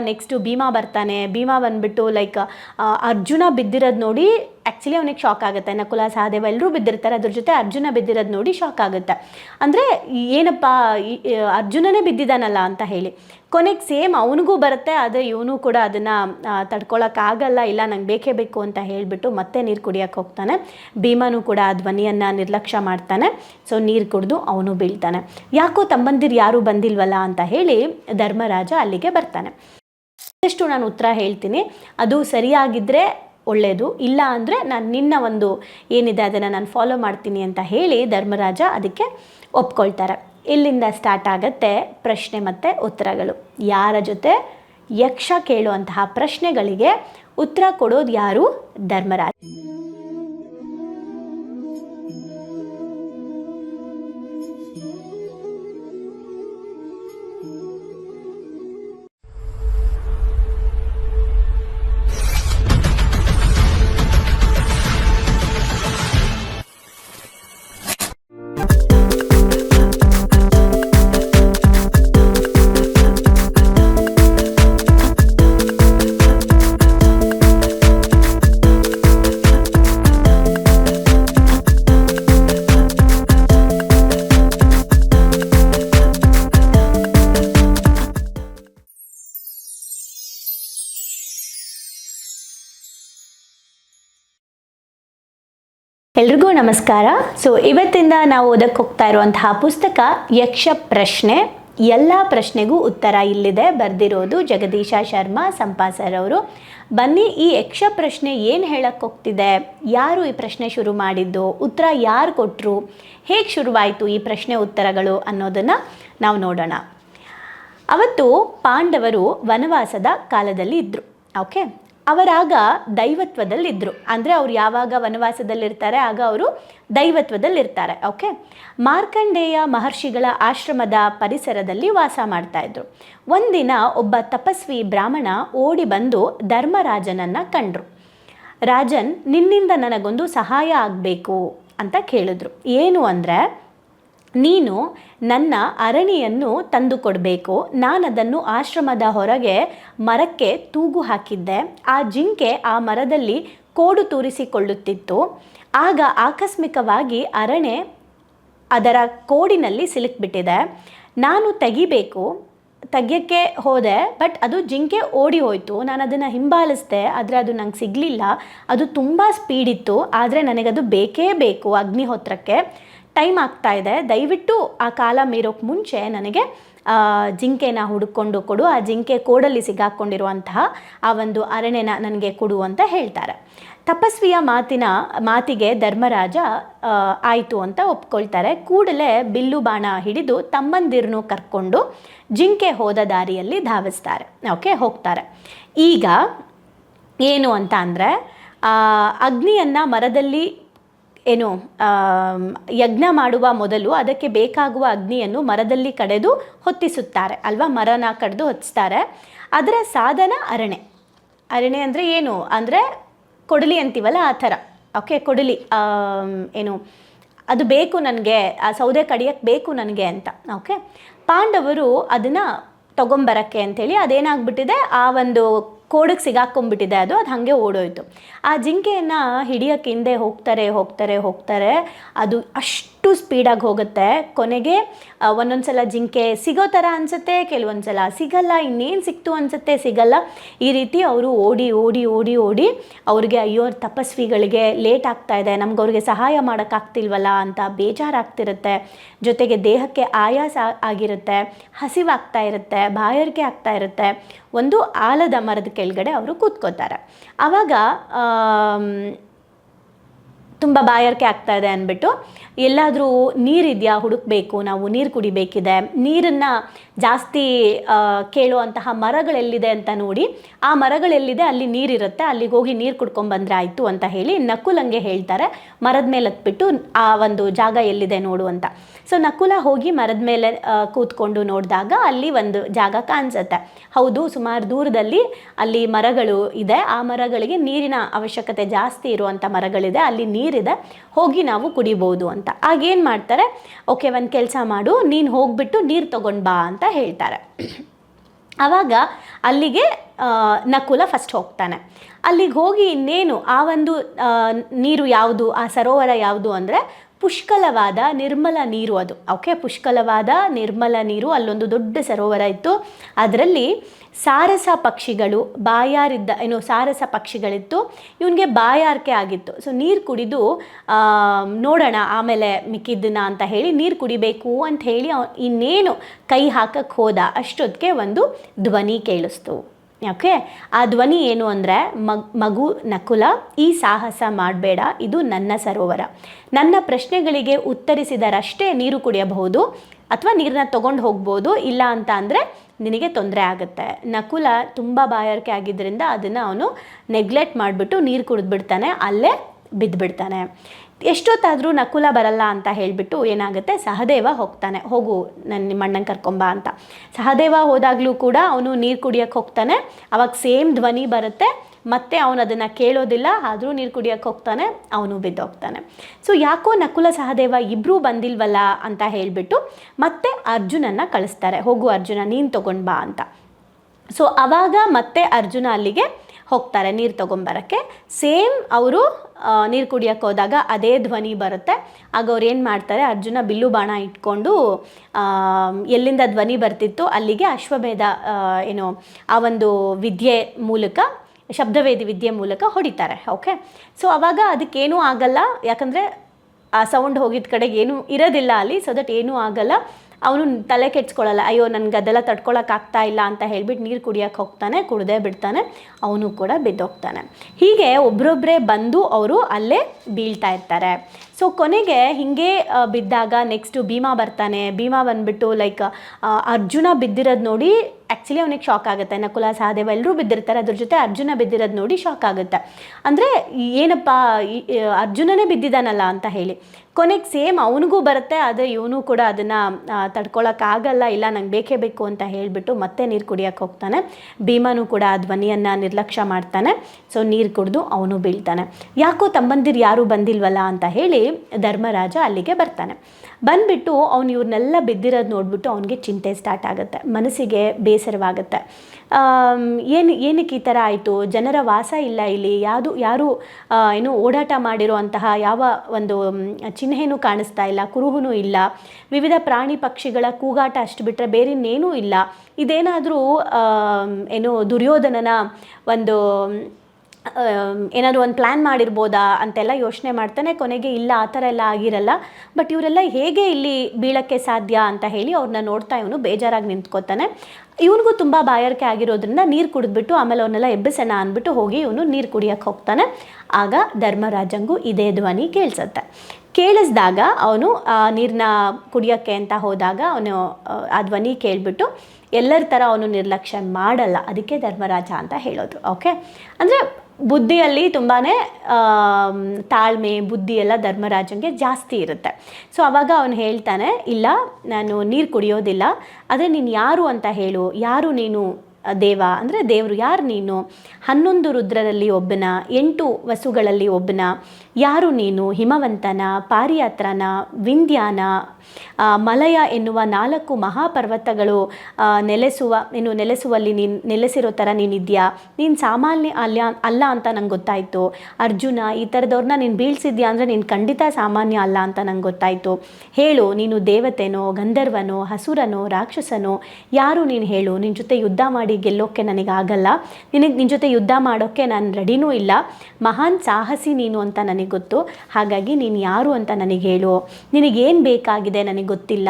Next Bima ಬರ್ತಾನೆ. ಭೀಮಾ ಬಂದ್ಬಿಟ್ಟು like Arjuna ಬಿದ್ದಿರೋದು ನೋಡಿ ಆ್ಯಕ್ಚುಲಿ ಅವನಿಗೆ ಶಾಕ್ ಆಗುತ್ತೆ. ನಕುಲ ಸಹದೇವ ಎಲ್ಲರೂ ಬಿದ್ದಿರ್ತಾರೆ. ಅದ್ರ ಜೊತೆ ಅರ್ಜುನ ಬಿದ್ದಿರೋದು ನೋಡಿ ಶಾಕ್ ಆಗುತ್ತೆ. ಅಂದರೆ, ಏನಪ್ಪ ಅರ್ಜುನನೇ ಬಿದ್ದಿದ್ದಾನಲ್ಲ ಅಂತ ಹೇಳಿ. ಕೊನೆಗೆ ಸೇಮ್ ಅವನಿಗೂ ಬರುತ್ತೆ, ಆದರೆ ಇವನು ಕೂಡ ಅದನ್ನು ತಡ್ಕೊಳಕ್ಕಾಗಲ್ಲ ಇಲ್ಲ ನಂಗೆ ಬೇಕೇ ಬೇಕು ಅಂತ ಹೇಳಿಬಿಟ್ಟು ಮತ್ತೆ ನೀರು ಕುಡಿಯೋಕ್ಕೆ ಹೋಗ್ತಾನೆ. ಭೀಮನು ಕೂಡ ಆ ಧ್ವನಿಯನ್ನು ನಿರ್ಲಕ್ಷ್ಯ ಮಾಡ್ತಾನೆ. ಸೊ ನೀರು ಕುಡಿದು ಅವನು ಬೀಳ್ತಾನೆ. ಯಾಕೋ ತಮ್ಮಂದಿರು ಯಾರೂ ಬಂದಿಲ್ವಲ್ಲ ಅಂತ ಹೇಳಿ ಧರ್ಮರಾಜ ಅಲ್ಲಿಗೆ ಬರ್ತಾನೆ. ಇಷ್ಟು ನಾನು ಉತ್ತರ ಹೇಳ್ತೀನಿ. ಅದು ಸರಿಯಾಗಿದ್ದರೆ ಒಳ್ಳೆಯದು ಇಲ್ಲ ಅಂದರೆ ನಾನು ನಿನ್ನ ಒಂದು ಏನಿದೆ ಅದನ್ನು ನಾನು ಫಾಲೋ ಮಾಡ್ತೀನಿ ಅಂತ ಹೇಳಿ ಧರ್ಮರಾಜ ಅದಕ್ಕೆ ಒಪ್ಕೊಳ್ತಾರೆ. ಇಲ್ಲಿಂದ ಸ್ಟಾರ್ಟ್ ಆಗುತ್ತೆ ಪ್ರಶ್ನೆ ಮತ್ತು ಉತ್ತರಗಳು. ಯಾರ ಜೊತೆ ಯಕ್ಷ ಕೇಳುವಂತಹ ಪ್ರಶ್ನೆಗಳಿಗೆ ಉತ್ತರ ಕೊಡೋದು ಯಾರು? ಧರ್ಮರಾಜ. ಎಲ್ರಿಗೂ ನಮಸ್ಕಾರ. ಸೊ ಇವತ್ತಿಂದ ನಾವು ಓದಕ್ಕೆ ಹೋಗ್ತಾ ಇರುವಂತಹ ಪುಸ್ತಕ ಯಕ್ಷ ಪ್ರಶ್ನೆ. ಎಲ್ಲ ಪ್ರಶ್ನೆಗೂ ಉತ್ತರ ಇಲ್ಲಿದೆ. ಬರೆದಿರೋದು ಜಗದೀಶ ಶರ್ಮಾ ಸಂಪಾಸರ್ ಅವರು. ಬನ್ನಿ, ಈ ಯಕ್ಷ ಪ್ರಶ್ನೆ ಏನು ಹೇಳಕ್ಕೆ ಹೋಗ್ತಿದೆ? ಯಾರು ಈ ಪ್ರಶ್ನೆ ಶುರು ಮಾಡಿದ್ದು? ಉತ್ತರ ಯಾರು ಕೊಟ್ಟರು ಹೇಗೆ ಶುರುವಾಯಿತು ಈ ಪ್ರಶ್ನೆ ಉತ್ತರಗಳು ಅನ್ನೋದನ್ನು ನಾವು ನೋಡೋಣ. ಅವತ್ತು ಪಾಂಡವರು ವನವಾಸದ ಕಾಲದಲ್ಲಿ ಇದ್ದರು ಓಕೆ ಅವರಾಗ ದೈವತ್ವದಲ್ಲಿದ್ದರು ಅಂದರೆ ಅವ್ರು ಯಾವಾಗ ವನವಾಸದಲ್ಲಿರ್ತಾರೆ, ಆಗ ಅವರು ದೈವತ್ವದಲ್ಲಿರ್ತಾರೆ ಓಕೆ ಮಾರ್ಕಂಡೇಯ ಮಹರ್ಷಿಗಳ ಆಶ್ರಮದ ಪರಿಸರದಲ್ಲಿ ವಾಸ ಮಾಡ್ತಾ ಇದ್ರು. ಒಂದಿನ ಒಬ್ಬ ತಪಸ್ವಿ ಬ್ರಾಹ್ಮಣ ಓಡಿ ಬಂದು ಧರ್ಮರಾಜನನ್ನು ಕಂಡ್ರು. ರಾಜನ್, ನಿನ್ನಿಂದ ನನಗೊಂದು ಸಹಾಯ ಆಗಬೇಕು ಅಂತ ಕೇಳಿದ್ರು. ಏನು ಅಂದರೆ ನೀನು ನನ್ನ ಅರಣಿಯನ್ನು ತಂದು ಕೊಡಬೇಕು ನಾನದನ್ನು ಆಶ್ರಮದ ಹೊರಗೆ ಮರಕ್ಕೆ ತೂಗು ಹಾಕಿದ್ದೆ. ಆ ಜಿಂಕೆ ಆ ಮರದಲ್ಲಿ ಕೋಡು ತೂರಿಸಿಕೊಳ್ಳುತ್ತಿತ್ತು. ಆಗ ಆಕಸ್ಮಿಕವಾಗಿ ಅರಣೆ ಅದರ ಕೋಡಿನಲ್ಲಿ ಸಿಲುಕ್ಬಿಟ್ಟಿದೆ. ನಾನು ತೆಗಿಬೇಕು, ತೆಗಿಯೋಕ್ಕೆ ಹೋದೆ, ಬಟ್ ಅದು ಜಿಂಕೆ ಓಡಿ ಹೋಯಿತು. ನಾನು ಅದನ್ನು ಹಿಂಬಾಲಿಸಿದೆ, ಆದರೆ ಅದು ನಂಗೆ ಸಿಗಲಿಲ್ಲ. ಅದು ತುಂಬ ಸ್ಪೀಡ್ ಇತ್ತು, ಆದರೆ ನನಗದು ಬೇಕೇ ಬೇಕು ಅಗ್ನಿಹೋತ್ರಕ್ಕೆ. ಟೈಮ್ ಆಗ್ತಾ ಇದೆ. ದಯವಿಟ್ಟು ಆ ಕಾಲ ಮೀರೋಕ್ಕೆ ಮುಂಚೆ ನನಗೆ ಜಿಂಕೆನ ಹುಡುಕೊಂಡು ಕೊಡು. ಆ ಜಿಂಕೆ ಕೋಡಲ್ಲಿ ಸಿಗಾಕೊಂಡಿರುವಂತಹ ಆ ಒಂದು ಅರಣ್ಯನ ನನಗೆ ಕೊಡು ಅಂತ ಹೇಳ್ತಾರೆ. ತಪಸ್ವಿಯ ಮಾತಿನ, ಮಾತಿಗೆ ಧರ್ಮರಾಜ ಆಯಿತು ಅಂತ ಒಪ್ಕೊಳ್ತಾರೆ. ಕೂಡಲೇ ಬಿಲ್ಲು ಬಾಣ ಹಿಡಿದು ತಮ್ಮಂದಿರನ್ನು ಕರ್ಕೊಂಡು ಜಿಂಕೆ ಹೋದ ದಾರಿಯಲ್ಲಿ ಧಾವಿಸ್ತಾರೆ. ಓಕೆ, ಹೋಗ್ತಾರೆ. ಈಗ ಏನು ಅಂತ ಅಂದರೆ ಅಗ್ನಿಯನ್ನು ಮರದಲ್ಲಿ ಏನು ಯಜ್ಞ ಮಾಡುವ ಮೊದಲು ಅದಕ್ಕೆ ಬೇಕಾಗುವ ಅಗ್ನಿಯನ್ನು ಮರದಲ್ಲಿ ಕಡೆದು ಹೊತ್ತಿಸುತ್ತಾರೆ. ಅಲ್ವಾ? ಮರನ ಕಡಿದು ಹೊತ್ತಿಸ್ತಾರೆ. ಅದರ ಸಾಧನ ಅರಣೆ ಅರಣೆ ಅಂದರೆ ಏನು? ಅಂದರೆ ಕೊಡಲಿ ಅಂತೀವಲ್ಲ ಆ ಥರ. ಓಕೆ, ಕೊಡಲಿ. ಏನು, ಅದು ಬೇಕು ನನಗೆ, ಆ ಸೌದೆ ಕಡಿಯಕ್ಕೆ ಬೇಕು ನನಗೆ ಅಂತ. ಓಕೆ? ಪಾಂಡವರು ಅದನ್ನು ತೊಗೊಂಬರಕ್ಕೆ ಅಂಥೇಳಿ ಅದೇನಾಗ್ಬಿಟ್ಟಿದೆ? ಆ ಒಂದು ಕೋಡಿಗೆ ಸಿಗಾಕೊಂಡ್ಬಿಟ್ಟಿದೆ ಅದು ಅದು ಹಾಗೆ ಓಡೋಯ್ತು. ಆ ಜಿಂಕೆಯನ್ನು ಹಿಡಿಯೋಕ್ಕೆ ಹಿಂದೆ ಹೋಗ್ತಾರೆ ಹೋಗ್ತಾರೆ ಹೋಗ್ತಾರೆ. ಅದು ಅಷ್ಟು ಸ್ಪೀಡಾಗಿ ಹೋಗುತ್ತೆ. ಕೊನೆಗೆ ಒಂದೊಂದು ಸಲ ಜಿಂಕೆ ಸಿಗೋ ಥರ ಅನಿಸುತ್ತೆ ಕೆಲವೊಂದು ಸಲ ಸಿಗಲ್ಲ, ಇನ್ನೇನು ಸಿಕ್ತು ಅನಿಸುತ್ತೆ, ಸಿಗಲ್ಲ. ಈ ರೀತಿ ಅವರು ಓಡಿ ಓಡಿ ಓಡಿ ಓಡಿ ಅವ್ರಿಗೆ, ಅಯ್ಯೋ, ತಪಸ್ವಿಗಳಿಗೆ ಲೇಟ್ ಆಗ್ತಾ ಇದೆ ನಮ್ಗೆ ಅವ್ರಿಗೆ ಸಹಾಯ ಮಾಡೋಕ್ಕಾಗ್ತಿಲ್ವಲ್ಲ ಅಂತ ಬೇಜಾರಾಗ್ತಿರುತ್ತೆ. ಜೊತೆಗೆ ದೇಹಕ್ಕೆ ಆಯಾಸ ಆಗಿರುತ್ತೆ, ಹಸಿವಾಗ್ತಾ ಇರುತ್ತೆ ಬಾಯಾರಿಕೆ ಆಗ್ತಾ ಇರುತ್ತೆ. ಒಂದು ಆಲದ ಮರದ ಕೆಳಗಡೆ ಅವರು ಕೂತ್ಕೋತಾರೆ ಆವಾಗ ತುಂಬ ಬಾಯಾರಿಕೆ ಆಗ್ತಾ ಇದೆ ಅಂದ್ಬಿಟ್ಟು ಎಲ್ಲಾದರೂ ನೀರಿದೆಯಾ? ಹುಡುಕಬೇಕು, ನಾವು ನೀರು ಕುಡಿಬೇಕಿದೆ. ನೀರನ್ನು ಜಾಸ್ತಿ ಕೇಳುವಂತಹ ಮರಗಳೆಲ್ಲಿದೆ ಅಂತ ನೋಡಿ, ಆ ಮರಗಳೆಲ್ಲಿದೆ ಅಲ್ಲಿ ನೀರಿರುತ್ತೆ, ಅಲ್ಲಿಗೆ ಹೋಗಿ ನೀರು ಕುಡ್ಕೊಂಬಂದ್ರೆ ಆಯಿತು ಅಂತ ಹೇಳಿ ನಕುಲಂಗೆ ಹೇಳ್ತಾರೆ. ಮರದ ಮೇಲೆ ಹತ್ಬಿಟ್ಟು ಆ ಒಂದು ಜಾಗ ಎಲ್ಲಿದೆ ನೋಡು ಅಂತ. ಸೊ ನಕುಲ ಹೋಗಿ ಮರದ ಮೇಲೆ ಕೂತ್ಕೊಂಡು ನೋಡಿದಾಗ ಅಲ್ಲಿ ಒಂದು ಜಾಗ ಕಾಣಿಸುತ್ತೆ. ಹೌದು, ಸುಮಾರು ದೂರದಲ್ಲಿ ಅಲ್ಲಿ ಮರಗಳು ಇದೆ. ಆ ಮರಗಳಿಗೆ ನೀರಿನ ಅವಶ್ಯಕತೆ ಜಾಸ್ತಿ ಇರುವಂಥ ಮರಗಳಿದೆ. ಅಲ್ಲಿ ನೀರಿದೆ ಹೋಗಿ ನಾವು ಕುಡಿಬೋದು ಅಂತ. ಆಗೇನು ಮಾಡ್ತಾರೆ? ಓಕೆ, ಒಂದು ಕೆಲಸ ಮಾಡು, ನೀನು ಹೋಗ್ಬಿಟ್ಟು ನೀರು ತೊಗೊಂಡು ಬಾ ಅಂತ ಹೇಳ್ತಾರೆ. ಆವಾಗ ಅಲ್ಲಿಗೆ ನಕುಲ ಫಸ್ಟ್ ಹೋಗ್ತಾನೆ. ಅಲ್ಲಿಗೆ ಹೋಗಿ ಇನ್ನೇನು, ಆ ಒಂದು ನೀರು ಯಾವುದು, ಆ ಸರೋವರ ಯಾವುದು ಅಂದರೆ ಪುಷ್ಕಲವಾದ ನಿರ್ಮಲ ನೀರು ಅದು. ಓಕೆ ಪುಷ್ಕಲವಾದ ನಿರ್ಮಲ ನೀರು ಅಲ್ಲೊಂದು ದೊಡ್ಡ ಸರೋವರ ಇತ್ತು. ಅದರಲ್ಲಿ ಸಾರಸ ಪಕ್ಷಿಗಳು ಬಾಯಾರಿದ್ದ, ಏನು, ಸಾರಸ ಪಕ್ಷಿಗಳಿತ್ತು. ಇವನಿಗೆ ಬಾಯಾರಿಕೆ ಆಗಿತ್ತು. ಸೊ ನೀರು ಕುಡಿದು ನೋಡೋಣ, ಆಮೇಲೆ ಮಿಕ್ಕಿದ್ದನ್ನ ಅಂತ ಹೇಳಿ ನೀರು ಕುಡಿಬೇಕು ಅಂತ ಹೇಳಿ ಇನ್ನೇನು ಕೈ ಹಾಕಕ್ಕೆ ಹೋದ ಅಷ್ಟೊತ್ತಿಗೆ ಒಂದು ಧ್ವನಿ ಕೇಳಿಸ್ತು. ಓಕೆ ಆ ಧ್ವನಿ ಏನು ಅಂದರೆ, ಮಗ್, ಮಗು ನಕುಲ, ಈ ಸಾಹಸ ಮಾಡಬೇಡ, ಇದು ನನ್ನ ಸರೋವರ. ನನ್ನ ಪ್ರಶ್ನೆಗಳಿಗೆ ಉತ್ತರಿಸಿದರಷ್ಟೇ ನೀರು ಕುಡಿಯಬಹುದು, ಅಥವಾ ನೀರನ್ನ ತೊಗೊಂಡು ಹೋಗ್ಬೋದು, ಇಲ್ಲ ಅಂತ ಅಂದರೆ ನಿನಗೆ ತೊಂದರೆ ಆಗುತ್ತೆ. ನಕುಲ ತುಂಬ ಬಾಯಾರಿಕೆ ಆಗಿದ್ದರಿಂದ ಅದನ್ನು ಅವನು ನೆಗ್ಲೆಕ್ಟ್ ಮಾಡಿಬಿಟ್ಟು ನೀರು ಕುಡಿದ್ಬಿಡ್ತಾನೆ. ಅಲ್ಲೇ ಬಿದ್ದುಬಿಡ್ತಾನೆ ಎಷ್ಟೊತ್ತಾದರೂ ನಕುಲ ಬರಲ್ಲ ಅಂತ ಹೇಳಿಬಿಟ್ಟು ಏನಾಗುತ್ತೆ? ಸಹದೇವ ಹೋಗ್ತಾನೆ. ಹೋಗು ನನ್ನ ನಿಮ್ಮ ಅಣ್ಣನ ಕರ್ಕೊಂಬ ಅಂತ. ಸಹದೇವ ಹೋದಾಗಲೂ ಕೂಡ ಅವನು ನೀರು ಕುಡಿಯೋಕ್ಕೆ ಹೋಗ್ತಾನೆ. ಅವಾಗ ಸೇಮ್ ಧ್ವನಿ ಬರುತ್ತೆ. ಮತ್ತೆ ಅವನು ಅದನ್ನು ಕೇಳೋದಿಲ್ಲ. ಆದರೂ ನೀರು ಕುಡಿಯೋಕ್ಕೆ ಹೋಗ್ತಾನೆ. ಅವನು ಬಿದ್ದೋಗ್ತಾನೆ. ಸೊ ಯಾಕೋ ನಕುಲ ಸಹದೇವ ಇಬ್ಬರೂ ಬಂದಿಲ್ವಲ್ಲ ಅಂತ ಹೇಳಿಬಿಟ್ಟು ಮತ್ತೆ ಅರ್ಜುನನ್ನು ಕಳಿಸ್ತಾರೆ. ಹೋಗು ಅರ್ಜುನ, ನೀನು ತಗೊಂಡು ಬಾ ಅಂತ. ಸೊ ಅವಾಗ ಮತ್ತೆ ಅರ್ಜುನ ಅಲ್ಲಿಗೆ ಹೋಗ್ತಾರೆ ನೀರು ತೊಗೊಂಬರಕ್ಕೆ ಸೇಮ್ ಅವರು ನೀರು ಕುಡಿಯೋಕ್ಕೆ ಹೋದಾಗ ಅದೇ ಧ್ವನಿ ಬರುತ್ತೆ. ಆಗ ಅವ್ರು ಏನು ಮಾಡ್ತಾರೆ, ಅರ್ಜುನ ಬಿಲ್ಲು ಬಾಣ ಇಟ್ಕೊಂಡು ಎಲ್ಲಿಂದ ಧ್ವನಿ ಬರ್ತಿತ್ತು ಅಲ್ಲಿಗೆ ಅಶ್ವಭೇದ ಏನು, ಆ ಒಂದು ವಿದ್ಯೆ ಮೂಲಕ, ಶಬ್ದವೇದಿ ವಿದ್ಯೆ ಮೂಲಕ ಹೊಡಿತಾರೆ. ಓಕೆ ಸೊ ಅವಾಗ ಅದಕ್ಕೇನೂ ಆಗಲ್ಲ. ಯಾಕಂದರೆ ಆ ಸೌಂಡ್ ಹೋಗಿದ್ದ ಕಡೆಗೆ ಏನೂ ಇರೋದಿಲ್ಲ ಅಲ್ಲಿ ಸೊ ದಟ್ ಏನೂ ಆಗಲ್ಲ. ಅವನು ತಲೆ ಕೆಡ್ಸ್ಕೊಳ್ಳಲ್ಲ, ಅಯ್ಯೋ ನನಗೆ ಅದೆಲ್ಲ ತಡ್ಕೊಳಕ್ಕಾಗ್ತಾ ಇಲ್ಲ ಅಂತ ಹೇಳ್ಬಿಟ್ಟು ನೀರು ಕುಡಿಯೋಕೆ ಹೋಗ್ತಾನೆ, ಕುಡ್ದೇ ಬಿಡ್ತಾನೆ, ಅವನು ಕೂಡ ಬಿದ್ದೋಗ್ತಾನೆ. ಹೀಗೆ ಒಬ್ರೊಬ್ಬರೇ ಬಂದು ಅವರು ಅಲ್ಲೇ ಬೀಳ್ತಾ ಇರ್ತಾರೆ. ಸೊ ಕೊನೆಗೆ ಹಿಂಗೆ ಬಿದ್ದಾಗ ನೆಕ್ಸ್ಟು ಭೀಮಾ ಬರ್ತಾನೆ. ಭೀಮಾ ಬಂದ್ಬಿಟ್ಟು ಲೈಕ್ ಅರ್ಜುನ ಬಿದ್ದಿರೋದು ನೋಡಿ ಆ್ಯಕ್ಚುಲಿ ಅವನಿಗೆ ಶಾಕ್ ಆಗುತ್ತೆ. ನಕುಲ, ಸಹದೇವ ಎಲ್ಲರೂ ಬಿದ್ದಿರ್ತಾರೆ. ಅದ್ರ ಜೊತೆ ಅರ್ಜುನ ಬಿದ್ದಿರೋದು ನೋಡಿ ಶಾಕ್ ಆಗುತ್ತೆ. ಅಂದರೆ, ಏನಪ್ಪ ಅರ್ಜುನನೇ ಬಿದ್ದಿದ್ದಾನಲ್ಲ ಅಂತ ಹೇಳಿ. ಕೊನೆಗೆ ಸೇಮ್ ಅವನಿಗೂ ಬರುತ್ತೆ, ಆದರೆ ಇವನು ಕೂಡ ಅದನ್ನು ತಡ್ಕೊಳಕ್ಕಾಗಲ್ಲ, ಇಲ್ಲ ನಂಗೆ ಬೇಕೇ ಬೇಕು ಅಂತ ಹೇಳಿಬಿಟ್ಟು ಮತ್ತೆ ನೀರು ಕುಡಿಯೋಕ್ಕೆ ಹೋಗ್ತಾನೆ. ಭೀಮನು ಕೂಡ ಆ ಧ್ವನಿಯನ್ನು ನಿರ್ಲಕ್ಷ್ಯ ಮಾಡ್ತಾನೆ. ಸೊ ನೀರು ಕುಡಿದು ಅವನು ಬೀಳ್ತಾನೆ. ಯಾಕೋ ತಮ್ಮಂದಿರು ಯಾರೂ ಬಂದಿಲ್ವಲ್ಲ ಅಂತ ಹೇಳಿ ಧರ್ಮರಾಜ ಅಲ್ಲಿಗೆ ಬರ್ತಾನೆ. ಬಂದ್ಬಿಟ್ಟು ಅವನು ಇವ್ರನ್ನೆಲ್ಲ ಬಿದ್ದಿರೋದು ನೋಡ್ಬಿಟ್ಟು ಅವನಿಗೆ ಚಿಂತೆ ಸ್ಟಾರ್ಟ್ ಆಗುತ್ತೆ. ಮನಸ್ಸಿಗೆ ಬೇಸರವಾಗುತ್ತೆ. ಏನು, ಏನಕ್ಕೆ ಈ ಥರ ಆಯಿತು? ಜನರ ವಾಸ ಇಲ್ಲ ಇಲ್ಲಿ. ಯಾವುದು, ಯಾರು ಏನು ಓಡಾಟ ಮಾಡಿರುವಂತಹ ಯಾವ ಒಂದು ಚಿಹ್ನೆಯೂ ಕಾಣಿಸ್ತಾ ಇಲ್ಲ ಕುರುಹೂ ಇಲ್ಲ. ವಿವಿಧ ಪ್ರಾಣಿ ಪಕ್ಷಿಗಳ ಕೂಗಾಟ ಅಷ್ಟು ಬಿಟ್ಟರೆ ಬೇರೆ ಇನ್ನೇನೂ ಇಲ್ಲ. ಇದೇನಾದರೂ ಏನು ದುರ್ಯೋಧನನ ಒಂದು ಏನಾದರೂ ಒಂದು ಪ್ಲ್ಯಾನ್ ಮಾಡಿರ್ಬೋದಾ ಅಂತೆಲ್ಲ ಯೋಚನೆ ಮಾಡ್ತಾನೆ. ಕೊನೆಗೆ ಇಲ್ಲ, ಆ ಥರ ಎಲ್ಲ ಆಗಿರಲ್ಲ. ಬಟ್ ಇವರೆಲ್ಲ ಹೇಗೆ ಇಲ್ಲಿ ಬೀಳಕ್ಕೆ ಸಾಧ್ಯ ಅಂತ ಹೇಳಿ ಅವ್ರನ್ನ ನೋಡ್ತಾ ಇವನು ಬೇಜಾರಾಗಿ ನಿಂತ್ಕೋತಾನೆ. ಇವನಿಗೂ ತುಂಬ ಬಾಯಾರಿಕೆ ಆಗಿರೋದ್ರಿಂದ ನೀರು ಕುಡಿದ್ಬಿಟ್ಟು ಆಮೇಲೆ ಅವನ್ನೆಲ್ಲ ಎಬ್ಬಿಸೋಣ ಅಂದ್ಬಿಟ್ಟು ಹೋಗಿ ಇವನು ನೀರು ಕುಡಿಯೋಕ್ಕೆ ಹೋಗ್ತಾನೆ. ಆಗ ಧರ್ಮರಾಜಂಗೂ ಇದೇ ಧ್ವನಿ ಕೇಳಿಸುತ್ತೆ. ಕೇಳಿಸ್ದಾಗ ಅವನು ನೀರನ್ನ ಕುಡಿಯೋಕ್ಕೆ ಅಂತ ಹೋದಾಗ ಅವನು, ಆ ಧ್ವನಿ ಕೇಳಿಬಿಟ್ಟು ಎಲ್ಲರ ಥರ ಅವನು ನಿರ್ಲಕ್ಷ್ಯ ಮಾಡಲ್ಲ. ಅದಕ್ಕೆ ಧರ್ಮರಾಜ ಅಂತ ಹೇಳೋದು. ಓಕೆ ಅಂದರೆ ಬುದ್ಧಿಯಲ್ಲಿ ತುಂಬಾ ತಾಳ್ಮೆ, ಬುದ್ಧಿ ಎಲ್ಲ ಧರ್ಮರಾಜನಿಗೆ ಜಾಸ್ತಿ ಇರುತ್ತೆ. ಸೊ ಅವಾಗ ಅವನು ಹೇಳ್ತಾನೆ, ಇಲ್ಲ, ನಾನು ನೀರು ಕುಡಿಯೋದಿಲ್ಲ, ಆದರೆ ನೀನು ಯಾರು ಅಂತ ಹೇಳು, ಯಾರು ನೀನು ದೇವ? ಅಂದರೆ ದೇವರು ಯಾರು ನೀನು? ಹನ್ನೊಂದು ರುದ್ರರಲ್ಲಿ ಒಬ್ಬನ, ಎಂಟು ವಸುಗಳಲ್ಲಿ ಒಬ್ಬನ, ಯಾರು ನೀನು? ಹಿಮವಂತನ, ಪಾರಿಯಾತ್ರನ, ವಿಂಧ್ಯಾನ ಮಲಯ ಎನ್ನುವ ನಾಲ್ಕು ಮಹಾಪರ್ವತಗಳು ನೆಲೆಸುವ ನೀನು ನೆಲೆಸುವಲ್ಲಿ ನೀನು, ನೆಲೆಸಿರೋ ಥರ ನೀನಿದ್ಯಾ? ನೀನು ಸಾಮಾನ್ಯ ಅಲ್ಲ ಅಲ್ಲ ಅಂತ ನಂಗೆ ಗೊತ್ತಾಯಿತು. ಅರ್ಜುನ, ಈ ಥರದವ್ರನ್ನ ನೀನು ಬೀಳ್ಸಿದ್ಯಾ ಅಂದರೆ ನೀನು ಖಂಡಿತ ಸಾಮಾನ್ಯ ಅಲ್ಲ ಅಂತ ನಂಗೆ ಗೊತ್ತಾಯಿತು. ಹೇಳು, ನೀನು ದೇವತೆನೋ, ಗಂಧರ್ವನೋ, ಹಸುರನೋ, ರಾಕ್ಷಸನೋ, ಯಾರು ನೀನು ಹೇಳು? ನಿನ್ನ ಜೊತೆ ಯುದ್ಧ ಮಾಡಿ ಗೆಲ್ಲೋಕ್ಕೆ ನನಗಾಗಲ್ಲ. ನಿನಗೆ ನಿನ್ನ ಜೊತೆ ಯುದ್ಧ ಮಾಡೋಕ್ಕೆ ನಾನು ರೆಡಿನೂ ಇಲ್ಲ. ಮಹಾನ್ ಸಾಹಸಿ ನೀನು ಅಂತ ನನಗೆ ಗೊತ್ತು. ಹಾಗಾಗಿ ನೀನು ಯಾರು ಅಂತ ನನಗೆ ಹೇಳು. ನಿನಗೇನು ಬೇಕಾಗಿದೆ? ನನಗೆ ಗೊತ್ತಿಲ್ಲ,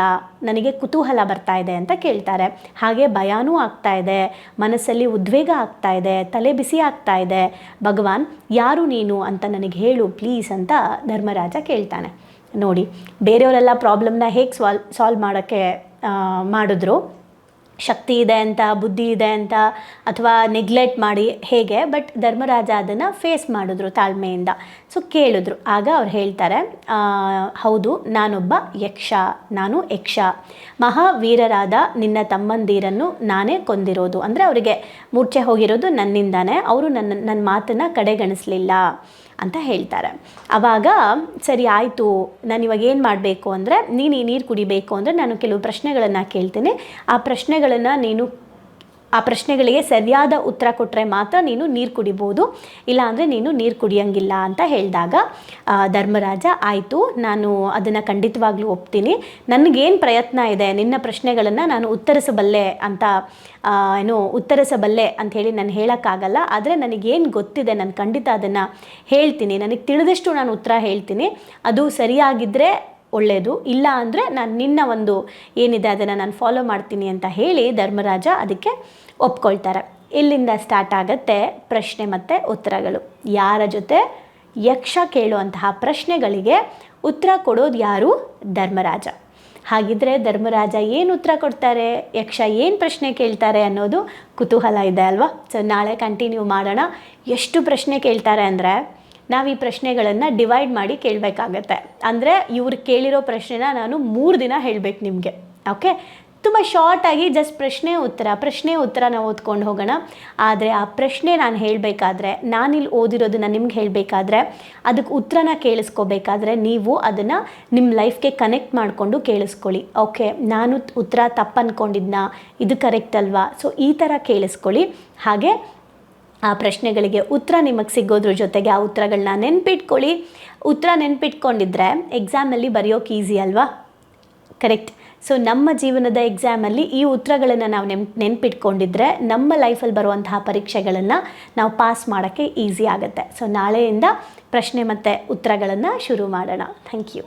ನನಗೆ ಕುತೂಹಲ ಬರ್ತಾ ಇದೆ ಅಂತ ಕೇಳ್ತಾರೆ. ಹಾಗೆ ಭಯಾನೂ ಆಗ್ತಾ ಇದೆ, ಮನಸ್ಸಲ್ಲಿ ಉದ್ವೇಗ ಆಗ್ತಾ ಇದೆ, ತಲೆ ಬಿಸಿ ಆಗ್ತಾ ಇದೆ. ಭಗವಾನ್, ಯಾರು ನೀನು ಅಂತ ನನಗೆ ಹೇಳು ಪ್ಲೀಸ್ ಅಂತ ಧರ್ಮರಾಜ ಕೇಳ್ತಾನೆ. ನೋಡಿ, ಬೇರೆಯವರೆಲ್ಲ ಪ್ರಾಬ್ಲಮ್ನ ಹೇಗೆ ಸಾಲ್ವ್ ಸಾಲ್ವ್ ಮಾಡೋಕ್ಕೆ ಮಾಡಿದ್ರು? ಶಕ್ತಿ ಇದೆ ಅಂತ, ಬುದ್ಧಿ ಇದೆ ಅಂತ ಅಥವಾ ನೆಗ್ಲೆಕ್ಟ್ ಮಾಡಿ ಹೇಗೆ ಬಟ್ ಧರ್ಮರಾಜ ಅದನ್ನು ಫೇಸ್ ಮಾಡಿದ್ರು ತಾಳ್ಮೆಯಿಂದ. ಸೊ ಕೇಳಿದ್ರು. ಆಗ ಅವ್ರು ಹೇಳ್ತಾರೆ ಹೌದು, ನಾನೊಬ್ಬ ಯಕ್ಷ, ನಾನು ಯಕ್ಷ. ಮಹಾವೀರರಾದ ನಿನ್ನ ತಮ್ಮಂದಿರನ್ನು ನಾನೇ ಕೊಂದಿರೋದು. ಅಂದರೆ ಅವರಿಗೆ ಮೂರ್ಛೆ ಹೋಗಿರೋದು ನನ್ನಿಂದಾನೇ. ಅವರು ನನ್ನ ನನ್ನ ಮಾತನ್ನು ಕಡೆಗಣಿಸಲಿಲ್ಲ. ಅಂತ ಹೇಳ್ತಾರೆ. ಆವಾಗ ಸರಿ ಆಯಿತು, ನಾನು ಇವಾಗ ಏನು ಮಾಡಬೇಕು ಅಂದರೆ ನೀನು ಈ ನೀರು ಕುಡಿಬೇಕು ಅಂದರೆ ನಾನು ಕೆಲವು ಪ್ರಶ್ನೆಗಳನ್ನು ಕೇಳ್ತೇನೆ. ಆ ಪ್ರಶ್ನೆಗಳನ್ನು ನೀನು ಆ ಪ್ರಶ್ನೆಗಳಿಗೆ ಸರಿಯಾದ ಉತ್ತರ ಕೊಟ್ಟರೆ ಮಾತ್ರ ನೀನು ನೀರು ಕುಡಿಬೋದು. ಇಲ್ಲಾಂದರೆ ನೀನು ನೀರು ಕುಡಿಯೋಂಗಿಲ್ಲ ಅಂತ ಹೇಳಿದಾಗ ಧರ್ಮರಾಜ, ಆಯಿತು, ನಾನು ಅದನ್ನು ಖಂಡಿತವಾಗ್ಲೂ ಒಪ್ತೀನಿ. ನನಗೇನು ಪ್ರಯತ್ನ ಇದೆ? ನಿನ್ನ ಪ್ರಶ್ನೆಗಳನ್ನು ನಾನು ಉತ್ತರಿಸಬಲ್ಲೆ ಅಂತ ಏನು ಉತ್ತರಿಸಬಲ್ಲೆ ಅಂತ ಹೇಳಿ ನಾನು ಹೇಳೋಕ್ಕಾಗಲ್ಲ. ಆದರೆ ನನಗೇನು ಗೊತ್ತಿದೆ, ನಾನು ಖಂಡಿತ ಅದನ್ನು ಹೇಳ್ತೀನಿ. ನನಗೆ ತಿಳಿದಷ್ಟು ನಾನು ಉತ್ತರ ಹೇಳ್ತೀನಿ. ಅದು ಸರಿಯಾಗಿದ್ದರೆ ಒಳ್ಳೆಯದು ಇಲ್ಲ ಅಂದರೆ ನಾನು ನಿನ್ನ ಒಂದು ಏನಿದೆ ಅದನ್ನು ನಾನು ಫಾಲೋ ಮಾಡ್ತೀನಿ ಅಂತ ಹೇಳಿ ಧರ್ಮರಾಜ ಅದಕ್ಕೆ ಒಪ್ಕೊಳ್ತಾರೆ. ಇಲ್ಲಿಂದ ಸ್ಟಾರ್ಟ್ ಆಗುತ್ತೆ? ಪ್ರಶ್ನೆ ಮತ್ತು ಉತ್ತರಗಳು. ಯಾರ ಜೊತೆ ಯಕ್ಷ ಕೇಳುವಂತಹ ಪ್ರಶ್ನೆಗಳಿಗೆ ಉತ್ತರ ಕೊಡೋದು ಯಾರು? ಧರ್ಮರಾಜ. ಹಾಗಿದ್ರೆ ಧರ್ಮರಾಜ ಏನು ಉತ್ತರ ಕೊಡ್ತಾರೆ? ಯಕ್ಷ ಏನು ಪ್ರಶ್ನೆ ಕೇಳ್ತಾರೆ ಅನ್ನೋದು ಕುತೂಹಲ ಇದೆ ಅಲ್ವಾ? ಸೊ ನಾಳೆ ಕಂಟಿನ್ಯೂ ಮಾಡೋಣ. ಎಷ್ಟು ಪ್ರಶ್ನೆ ಕೇಳ್ತಾರೆ ಅಂದರೆ ನಾವು ಈ ಪ್ರಶ್ನೆಗಳನ್ನು ಡಿವೈಡ್ ಮಾಡಿ ಕೇಳಬೇಕಾಗತ್ತೆ. ಅಂದರೆ ಇವ್ರು ಕೇಳಿರೋ ಪ್ರಶ್ನೆನ ನಾನು ಮೂರು ದಿನ ಹೇಳಬೇಕು ನಿಮಗೆ. ಓಕೆ ತುಂಬ ಶಾರ್ಟಾಗಿ ಜಸ್ಟ್ ಪ್ರಶ್ನೆ ಉತ್ತರ ಪ್ರಶ್ನೆ ಉತ್ತರ ನಾವು ಓದ್ಕೊಂಡು ಹೋಗೋಣ. ಆದರೆ ಆ ಪ್ರಶ್ನೆ ನಾನು ಹೇಳಬೇಕಾದ್ರೆ ನಾನಿಲ್ಲಿ ಓದಿರೋದನ್ನು ನಿಮ್ಗೆ ಹೇಳಬೇಕಾದ್ರೆ ಅದಕ್ಕೆ ಉತ್ತರನ ಕೇಳಿಸ್ಕೋಬೇಕಾದ್ರೆ ನೀವು ಅದನ್ನು ನಿಮ್ಮ ಲೈಫ್ಗೆ ಕನೆಕ್ಟ್ ಮಾಡಿಕೊಂಡು ಕೇಳಿಸ್ಕೊಳ್ಳಿ. ಓಕೆ ನಾನು ಉತ್ತರ ತಪ್ಪು ಅಂದ್ಕೊಂಡಿದ್ನ ಇದು ಕರೆಕ್ಟ್ ಅಲ್ವಾ? ಸೊ ಈ ಥರ ಕೇಳಿಸ್ಕೊಳ್ಳಿ. ಹಾಗೆ ಆ ಪ್ರಶ್ನೆಗಳಿಗೆ ಉತ್ತರ ನಿಮಗೆ ಸಿಗೋದ್ರ ಜೊತೆಗೆ ಆ ಉತ್ತರಗಳನ್ನ ನೆನ್ಪಿಟ್ಕೊಳ್ಳಿ. ಉತ್ತರ ನೆನ್ಪಿಟ್ಕೊಂಡಿದ್ರೆ ಎಕ್ಸಾಮಲ್ಲಿ ಬರೆಯೋಕೆ ಈಸಿ ಅಲ್ವಾ? ಕರೆಕ್ಟ್ ಸೊ ನಮ್ಮ ಜೀವನದ ಎಕ್ಸಾಮಲ್ಲಿ ಈ ಉತ್ತರಗಳನ್ನು ನಾವು ನೆನ್ ನೆನ್ಪಿಟ್ಕೊಂಡಿದ್ರೆ ನಮ್ಮ ಲೈಫಲ್ಲಿ ಬರುವಂತಹ ಪರೀಕ್ಷೆಗಳನ್ನು ನಾವು ಪಾಸ್ ಮಾಡೋಕ್ಕೆ ಈಸಿ ಆಗುತ್ತೆ. ಸೊ ನಾಳೆಯಿಂದ ಪ್ರಶ್ನೆ ಮತ್ತು ಉತ್ತರಗಳನ್ನು ಶುರು ಮಾಡೋಣ. Thank you